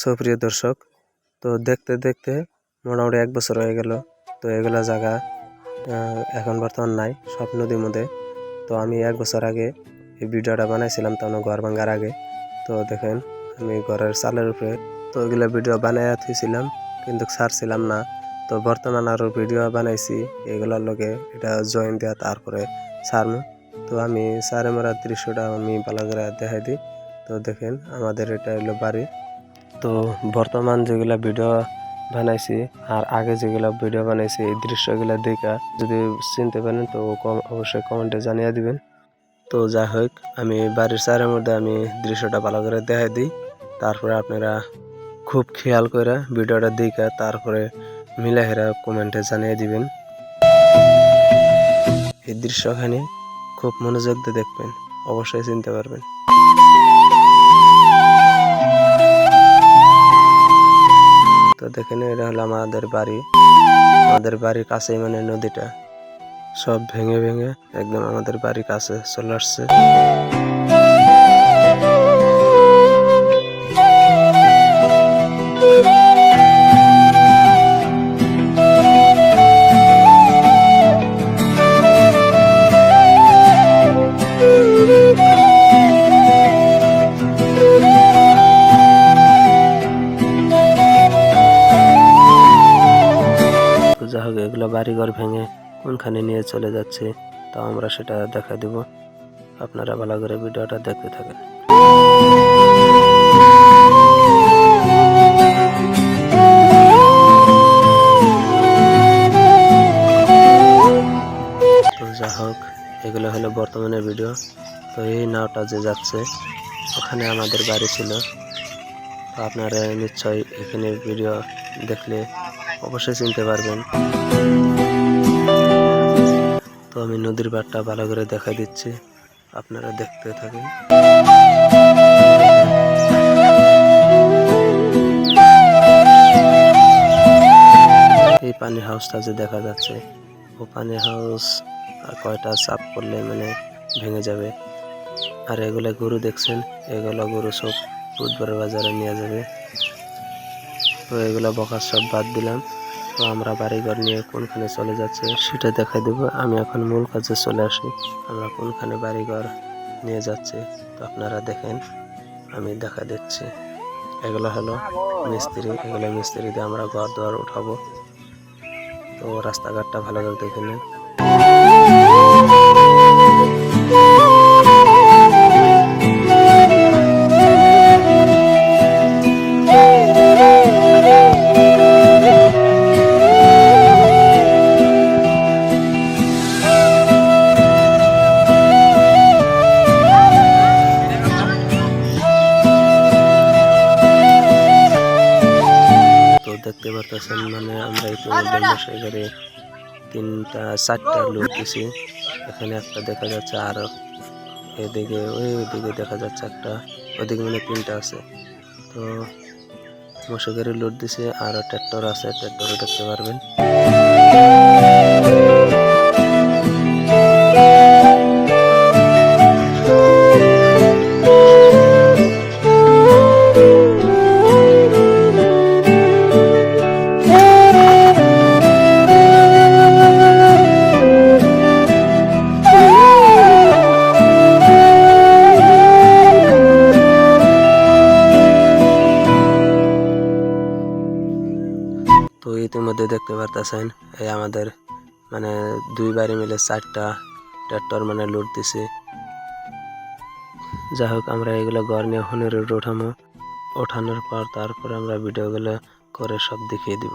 সুপ্রিয় দর্শক, তো দেখতে দেখতে মোটামুটি এক বছর হয়ে গেল। তো এগুলো জায়গা এখন বর্তমান নাই, সব নদীর মধ্যে। তো আমি এক বছর আগে এই ভিডিওটা বানাইছিলাম তখন ঘর ভাঙার আগে। তো দেখেন, আমি ঘরের চালের উপরে তো ওইগুলো ভিডিও বানাইয়া থুইছিলাম, কিন্তু ছাড়ছিলাম না। তো বর্তমান আরও ভিডিও বানাইছি, এগুলোর লগে এটা জয়েন দেওয়া তারপরে ছাড়মু। তো আমি সারে মারার দৃশ্যটা আমি ভালো করে দেখাই দিই। তো দেখেন, আমাদের এটা হলো বাড়ি। তো বর্তমান যেগুলা ভিডিও বানাইছি আর আগে যেগুলা ভিডিও বানাইছি, এই দৃশ্যগুলা দেখা, যদি চিনতে পারেন তো অবশ্যই কমেন্টে জানিয়ে দিবেন। তো যাই হোক, আমি বাড়ির চারের মধ্যে আমি দৃশ্যটা ভালো করে দেখাই দিই। তারপরে আপনারা খুব খেয়াল করে ভিডিওটা দেখা, তারপরে মিলাহেরা কমেন্টে জানিয়ে দিবেন। এই দৃশ্যখানি খুব মনোযোগ দিয়ে দেখবেন, অবশ্যই চিনতে পারবেন। তো দেখেন এটা হলো আমাদের বাড়ি। আমাদের বাড়ির কাছেই মানে নদীটা। সব ভেঙে ভেঙে একদম আমাদের বাড়ির কাছে চলে আসছে। বাড়িঘর ভেঙে কোনখানে নিয়ে চলে যাচ্ছে, তা আমরা সেটা দেখা দিব। আপনারা ভালো করে ভিডিওটা দেখতে থাকেন। তো যা হোক, এগুলো হলো বর্তমানের ভিডিও। তো এই নাওটা যে যাচ্ছে, ওখানে আমাদের বাড়ি ছিল। তো আপনারা নিশ্চয়ই এখানে ভিডিও দেখলে অবশ্যই চিনতে পারবেন। তো আমি নদীর পাড়টা ভালো করে দেখা দিচ্ছি। আপনারা দেখতে থাকেন। এই পানি হাউসটা যে দেখা যাচ্ছে, ও পানি হাউস আর কয়টা চাপ করলে মানে ভেঙে যাবে? আর এগুলো গরু দেখছেন, এগুলো গরু সব বুধবার বাজারে নিয়ে যাবে। তো এগুলো বকার সব বাদ দিলাম। তো আমরা বাড়িঘর নিয়ে কোনখানে চলে যাচ্ছে সেটা দেখা দেব। আমি এখন মূল কাজে চলে আসি। আমরা কোনখানে বাড়িঘর নিয়ে যাচ্ছে তো আপনারা দেখেন, আমি দেখা দিচ্ছি। এগুলো হলো মিস্ত্রি, এগুলো মিস্ত্রি দিয়ে আমরা ঘর দুয়ার উঠাবো। তো রাস্তাঘাটটা ভালো করে দেখে নেন। দেখতে পারতেছেন মানে আমরা ইতিমধ্যে বসে করে তিনটা চারটা লোক গেছি এখানে একটা দেখা যাচ্ছে আর এদিকে ওই দিকে দেখা যাচ্ছে একটা ওদিকে মানে তিনটা আছে। তো বসে করে লোড দিছে আর ট্র্যাক্টর আছে ট্র্যাক্টরও দেখতে পারবেন। তো ইতিমধ্যে দেখতে পারতেছেন, এই আমাদের মানে দুই বাড়ি মিলে চারটা ট্রাক্টর মানে লোড দিছে। যাই হোক, আমরা এগুলো ঘর নিয়ে হনের ওঠামো ওঠানোর পর তারপর আমরা ভিডিওগুলো করে সব দেখিয়ে দিব।